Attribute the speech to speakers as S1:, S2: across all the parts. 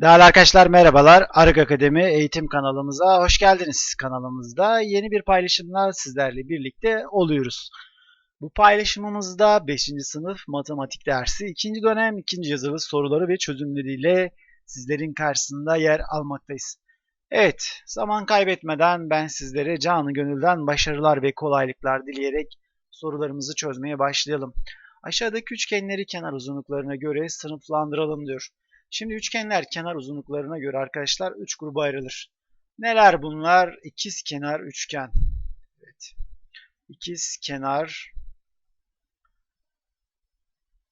S1: Değerli arkadaşlar merhabalar. Arık Akademi eğitim kanalımıza hoş geldiniz. Kanalımızda yeni bir paylaşımla sizlerle birlikte oluyoruz. Bu paylaşımımızda 5. sınıf matematik dersi 2. dönem 2. yazılı soruları ve çözümleriyle sizlerin karşısında yer almaktayız. Evet, zaman kaybetmeden ben sizlere canı gönülden başarılar ve kolaylıklar dileyerek sorularımızı çözmeye başlayalım. Aşağıdaki üçgenleri kenar uzunluklarına göre sınıflandıralım diyor. Şimdi üçgenler kenar uzunluklarına göre arkadaşlar 3 gruba ayrılır. Neler bunlar? İkiz kenar üçgen. Evet. İkiz kenar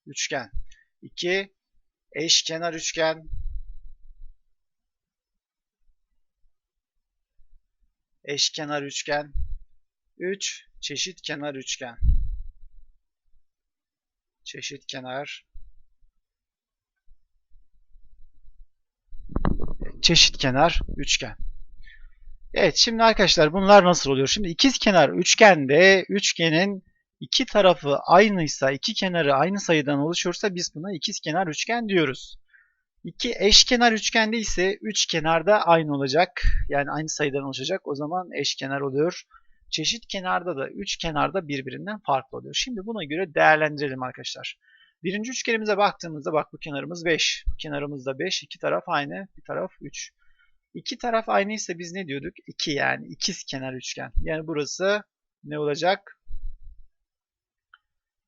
S1: üçgen. 2 eşkenar üçgen. Eşkenar üçgen. 3 çeşit kenar üçgen. Çeşit kenar çeşit kenar üçgen. Evet şimdi arkadaşlar bunlar nasıl oluyor? Şimdi ikiz kenar üçgende üçgenin iki tarafı aynıysa, iki kenarı aynı sayıdan oluşuyorsa biz buna ikiz kenar üçgen diyoruz. İki eşkenar üçgende ise üç kenar da aynı olacak. Yani aynı sayıdan oluşacak. O zaman eşkenar oluyor. Çeşit kenarda da üç kenarda birbirinden farklı oluyor. Şimdi buna göre değerlendirelim arkadaşlar. Birinci üçgenimize baktığımızda bak bu kenarımız 5. Bu kenarımız da 5. İki taraf aynı. Bir taraf 3. İki taraf aynıysa biz ne diyorduk? 2 yani ikiz kenar üçgen. Yani burası ne olacak?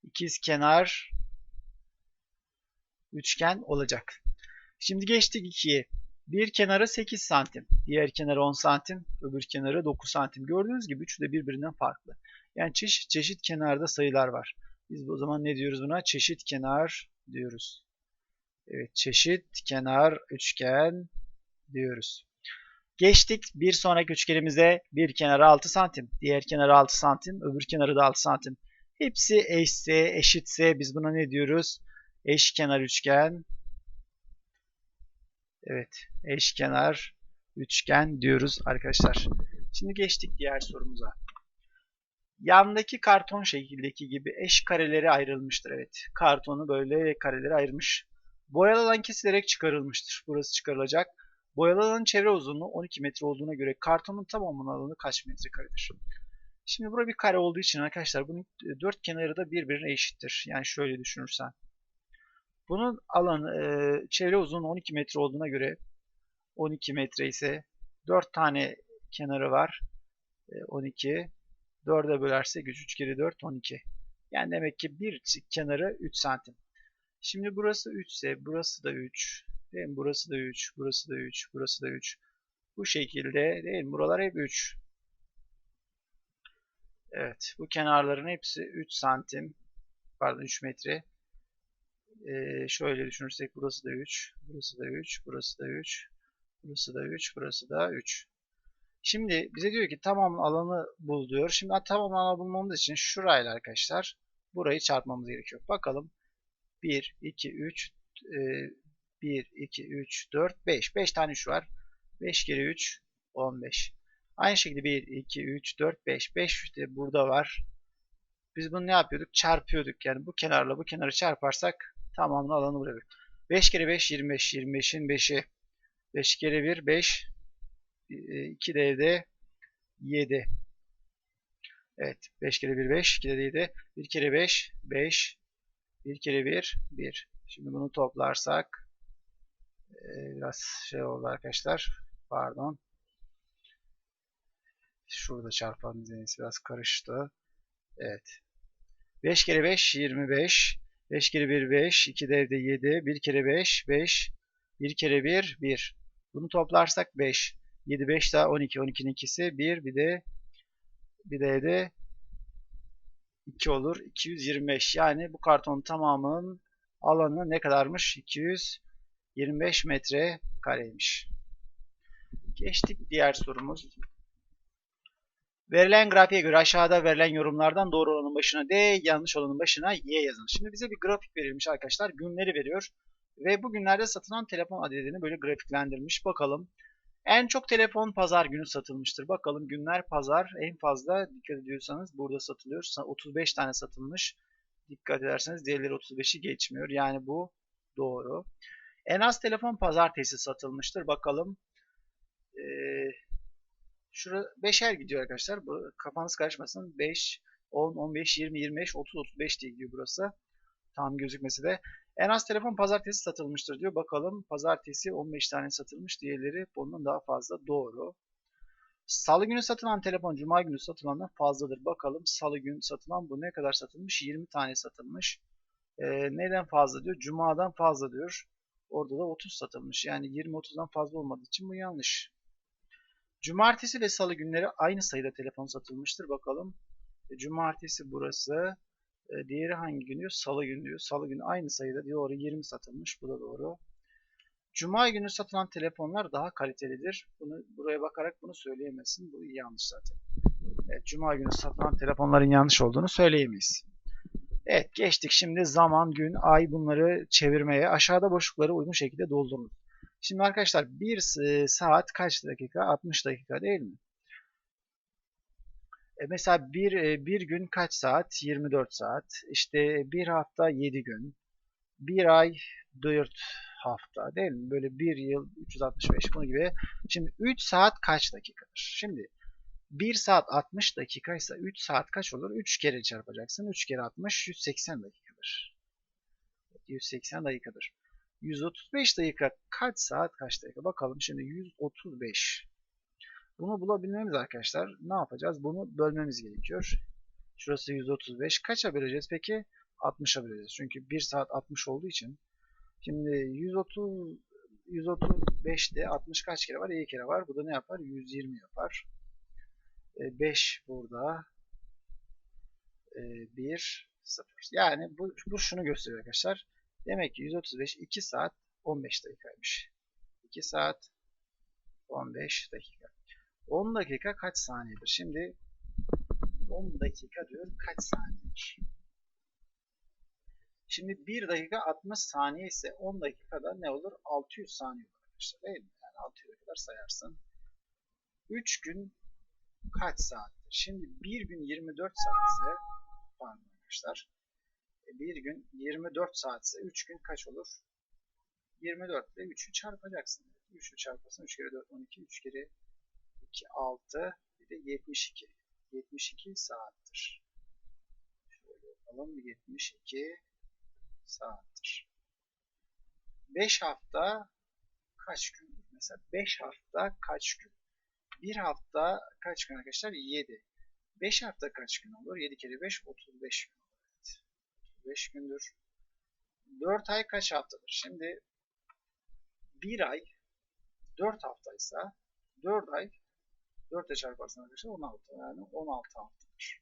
S1: İkiz kenar üçgen olacak. Şimdi geçtik 2'ye. Bir kenarı 8 santim. Diğer kenarı 10 santim. Öbür kenarı 9 santim. Gördüğünüz gibi üçü de birbirinden farklı. Yani çeşit çeşit kenarda sayılar var. Biz o zaman ne diyoruz buna? Çeşit kenar diyoruz. Evet çeşit kenar üçgen diyoruz. Geçtik bir sonraki üçgenimize bir kenarı 6 santim. Diğer kenarı 6 santim. Öbür kenarı da 6 santim. Hepsi eşse eşitse biz buna ne diyoruz? Eşkenar üçgen. Evet eşkenar üçgen diyoruz arkadaşlar. Şimdi geçtik diğer sorumuza. Yandaki karton şekildeki gibi eş kareleri ayrılmıştır. Evet. Kartonu böyle karelere ayırmış. Boyalı alan kesilerek çıkarılmıştır. Burası çıkarılacak. Boyalı alanın çevre uzunluğu 12 metre olduğuna göre kartonun tamamının alanı kaç metre karedir? Şimdi burada bir kare olduğu için arkadaşlar bunun dört kenarı da birbirine eşittir. Yani şöyle düşünürsen. Bunun alanı çevre uzunluğu 12 metre olduğuna göre 12 metre ise 4 tane kenarı var. 12 4'e bölersek 3, 3 kere 4, 12. Yani demek ki bir kenarı 3 santim. Şimdi burası 3 ise burası da 3. Değil mi? Burası da 3, burası da 3, burası da 3. Bu şekilde değil mi? Buralar hep 3. Evet. Bu kenarların hepsi 3 santim. Pardon 3 metre. Ee, şöyle düşünürsek burası da 3, burası da 3, burası da 3, burası da 3, burası da 3. Şimdi bize diyor ki tamam alanı bul diyor. Şimdi tamam alanı bulmamız için şurayla arkadaşlar burayı çarpmamız gerekiyor. Bakalım 1, 2, 3, 1, 2, 3, 4, 5. 5 tane şu var. 5 kere 3, 15. Aynı şekilde 1, 2, 3, 4, 5. 5 de burada var. Biz bunu ne yapıyorduk? Çarpıyorduk. Yani bu kenarla bu kenarı çarparsak tamamını alanı buluyorduk. 5 kere 5, 25. 25'in 5'i. 5 kere 1, 5. 2 de evde 7. Evet. 5 kere 1 5. 2 de 7. 1 kere 5 5. 1 kere 1 1. Şimdi bunu toplarsak biraz şey oldu arkadaşlar. Pardon. Şurada çarpan düzenisi biraz karıştı. Evet. 5 kere 5 25. 5 kere 1 5. 2 de evde 7. 1 kere 5 5. 1 kere 1 1. Bunu toplarsak 5. 7 5 daha 12. 12'nin ikisi 1 bir de bir de de 2 olur. 225. Yani bu kartonun tamamının alanı ne kadarmış? 225 metre kareymiş. Geçtik diğer sorumuz. Verilen grafiğe göre aşağıda verilen yorumlardan doğru olanın başına D, yanlış olanın başına Y yazın. Şimdi bize bir grafik verilmiş arkadaşlar. Günleri veriyor. Ve bugünlerde satılan telefon adedini böyle grafiklendirmiş. Bakalım. En çok telefon pazar günü satılmıştır. Bakalım günler pazar en fazla dikkat ediyorsanız burada satılıyor. 35 tane satılmış. Dikkat ederseniz diğerleri 35'i geçmiyor. Yani bu doğru. En az telefon pazartesi satılmıştır. Bakalım. Ee, şurada 5'er gidiyor arkadaşlar. Bu kafanız karışmasın. 5, 10, 15, 20, 25, 30, 35 diye gidiyor burası. Tam gözükmesi de. En az telefon pazartesi satılmıştır diyor. Bakalım pazartesi 15 tane satılmış. Diğerleri bundan daha fazla. Doğru. Salı günü satılan telefon Cuma günü satılandan fazladır. Bakalım Salı günü satılan bu ne kadar satılmış? 20 tane satılmış. Ee, neden fazla diyor? Cuma'dan fazla diyor. Orada da 30 satılmış. Yani 20-30'dan fazla olmadığı için bu yanlış. Cumartesi ve salı günleri aynı sayıda telefon satılmıştır. Bakalım. E, Cumartesi burası. Diğeri hangi gün diyor? Salı günü. Salı günü aynı sayıda. Orada 20 satılmış. Bu da doğru. Cuma günü satılan telefonlar daha kalitelidir. Bunu buraya bakarak bunu söyleyemezsin. Bu yanlış zaten. Evet, Cuma günü satılan telefonların yanlış olduğunu söyleyemeyiz. Evet geçtik şimdi zaman, gün, ay bunları çevirmeye. Aşağıda boşlukları uygun şekilde doldurun. Şimdi arkadaşlar 1 saat kaç dakika? 60 dakika değil mi? E mesela bir, bir gün kaç saat? 24 saat. İşte bir hafta 7 gün. Bir ay 4 hafta değil mi? Böyle bir yıl 365 bunu gibi. Şimdi 3 saat kaç dakikadır? Şimdi 1 saat 60 dakika ise 3 saat kaç olur? 3 kere çarpacaksın. 3 kere 60 180 dakikadır. 180 dakikadır. 135 dakika kaç saat kaç dakika? Bakalım şimdi 135. Bunu bulabilmemiz arkadaşlar ne yapacağız? Bunu bölmemiz gerekiyor. Şurası 135. Kaça böleceğiz peki? 60'a böleceğiz. Çünkü 1 saat 60 olduğu için. Şimdi 130 135'te 60 kaç kere var? 2 kere var. Bu da ne yapar? 120 yapar. 5 e, burada. 1 e, 0. Yani bu, bu şunu gösteriyor arkadaşlar. Demek ki 135 2 saat 15 dakikaymış. 2 saat 15 dakika. 10 dakika kaç saniyedir? Şimdi 10 dakika diyor kaç saniyedir? Şimdi 1 dakika 60 saniye ise 10 dakikada ne olur? 600 saniye olur arkadaşlar değil mi? Yani 600'e kadar sayarsın. 3 gün kaç saattir? Şimdi 1 gün 24 saat ise pardon arkadaşlar. E, bir gün 24 saat ise 3 gün kaç olur? 24 ile 3'ü çarpacaksın. 3'ü çarparsın. 3 kere 4 12. 3 kere 2 6. Bir de 72. 72 saattir. Şöyle yapalım. 72 saattir. 5 hafta kaç gün? Mesela 5 hafta kaç gün? 1 hafta kaç gün arkadaşlar? 7. 5 hafta kaç gün olur? 7 kere 5 35 gün. Evet. 35 gündür. 4 ay kaç haftadır? Şimdi 1 ay 4 haftaysa 4 ay 4 ile çarparsan arkadaşlar 16 yani 16 haftadır.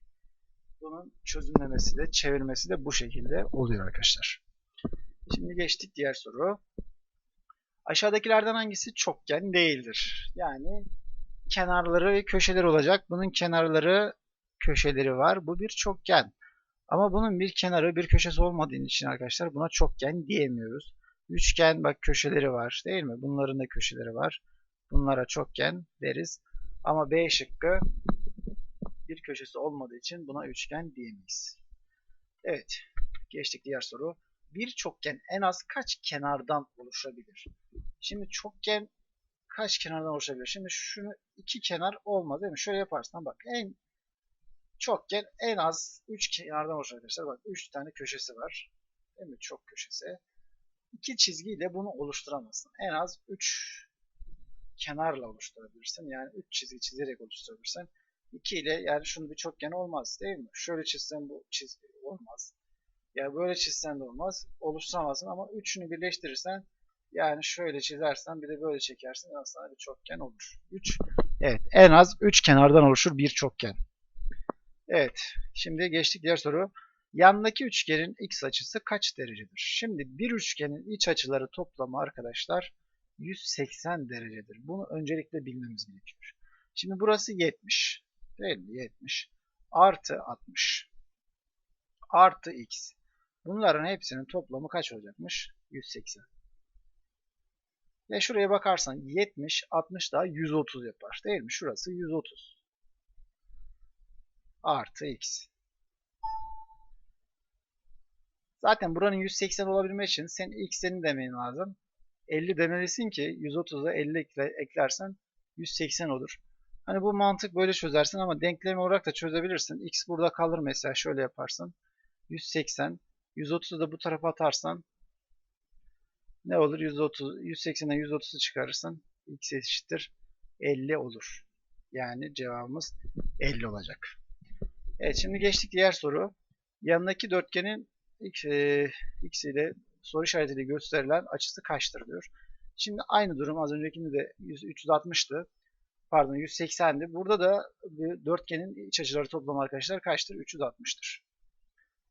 S1: Bunun çözümlemesi de çevirmesi de bu şekilde oluyor arkadaşlar. Şimdi geçtik diğer soru. Aşağıdakilerden hangisi çokgen değildir? Yani kenarları ve köşeleri olacak. Bunun kenarları köşeleri var. Bu bir çokgen. Ama bunun bir kenarı bir köşesi olmadığı için arkadaşlar buna çokgen diyemiyoruz. Üçgen bak köşeleri var değil mi? Bunların da köşeleri var. Bunlara çokgen deriz. Ama B şıkkı bir köşesi olmadığı için buna üçgen diyemeyiz. Evet. Geçtik diğer soru. Bir çokgen en az kaç kenardan oluşabilir? Şimdi çokgen kaç kenardan oluşabilir? Şimdi şunu iki kenar olmaz değil mi? Şöyle yaparsan bak en çokgen en az 3 kenardan oluşabilir. arkadaşlar. Bak 3 tane köşesi var. Değil mi? Çok köşesi. İki çizgiyle bunu oluşturamazsın. En az 3 kenarla oluşturabilirsin. Yani 3 çizgi çizerek oluşturabilirsin. 2 ile yani şunu bir çokgen olmaz değil mi? Şöyle çizsen bu çizgi olmaz. Ya böyle çizsen de olmaz. Oluşturamazsın ama üçünü birleştirirsen yani şöyle çizersen bir de böyle çekersin aslında bir çokgen olur. 3 Evet en az 3 kenardan oluşur bir çokgen. Evet şimdi geçtik diğer soru. Yandaki üçgenin x açısı kaç derecedir? Şimdi bir üçgenin iç açıları toplamı arkadaşlar 180 derecedir. Bunu öncelikle bilmemiz gerekiyor. Şimdi burası 70. Değil mi? 70. Artı 60. Artı x. Bunların hepsinin toplamı kaç olacakmış? 180. Ya şuraya bakarsan 70, 60 daha 130 yapar. Değil mi? Şurası 130. Artı x. Zaten buranın 180 olabilmek için sen x'ini demeyin lazım. 50 demelisin ki 130'a 50 ekle, eklersen 180 olur. Hani bu mantık böyle çözersin ama denklem olarak da çözebilirsin. X burada kalır mesela şöyle yaparsın. 180. 130'u da bu tarafa atarsan ne olur? 130, 180'den 130'u çıkarırsın. X eşittir 50 olur. Yani cevabımız 50 olacak. Evet şimdi geçtik diğer soru. Yanındaki dörtgenin x, e, x ile soru işaretiyle gösterilen açısı kaçtır diyor. Şimdi aynı durum az öncekinde de 100, 360'tı. Pardon 180'di. Burada da dörtgenin iç açıları toplamı arkadaşlar kaçtır? 360'tır.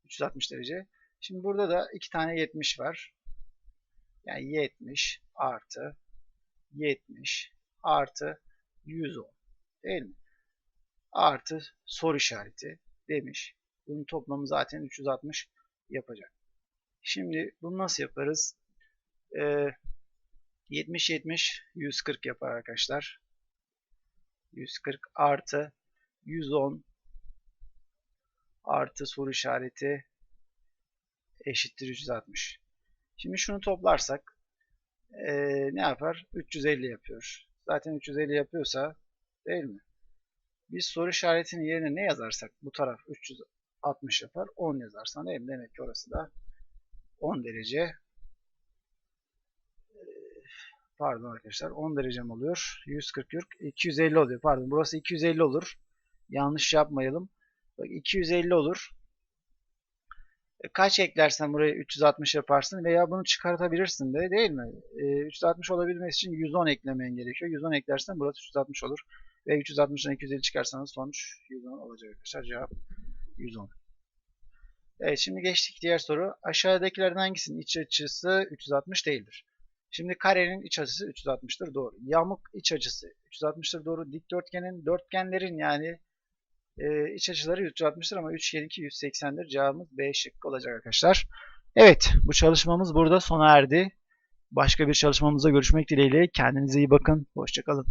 S1: 360 derece. Şimdi burada da iki tane 70 var. Yani 70 artı 70 artı 110 değil mi? Artı soru işareti demiş. Bunun toplamı zaten 360 yapacak. Şimdi bunu nasıl yaparız? Ee, 70 70 140 yapar arkadaşlar. 140 artı 110 artı soru işareti eşittir 360. Şimdi şunu toplarsak ee, ne yapar? 350 yapıyor. Zaten 350 yapıyorsa değil mi? Biz soru işaretinin yerine ne yazarsak bu taraf 360 yapar. 10 yazarsan değil mi? Demek ki orası da 10 derece pardon arkadaşlar 10 derecem oluyor. 140 yürk 250 oluyor. Pardon burası 250 olur. Yanlış yapmayalım. Bak 250 olur. E, kaç eklersen buraya 360 yaparsın veya bunu çıkartabilirsin de değil mi? E, 360 olabilmesi için 110 eklemen gerekiyor. 110 eklersen burası 360 olur. Ve 360'dan 250 çıkarsanız sonuç 110 olacak arkadaşlar. Cevap 110. Evet şimdi geçtik diğer soru. Aşağıdakilerden hangisinin iç açısı 360 değildir? Şimdi karenin iç açısı 360'tır doğru. Yamuk iç açısı 360'tır doğru. Dikdörtgenin dörtgenlerin yani e, iç açıları 360'tır ama üçgeninki 180'dir. Cevabımız B şıkkı olacak arkadaşlar. Evet bu çalışmamız burada sona erdi. Başka bir çalışmamızda görüşmek dileğiyle. Kendinize iyi bakın. Hoşçakalın.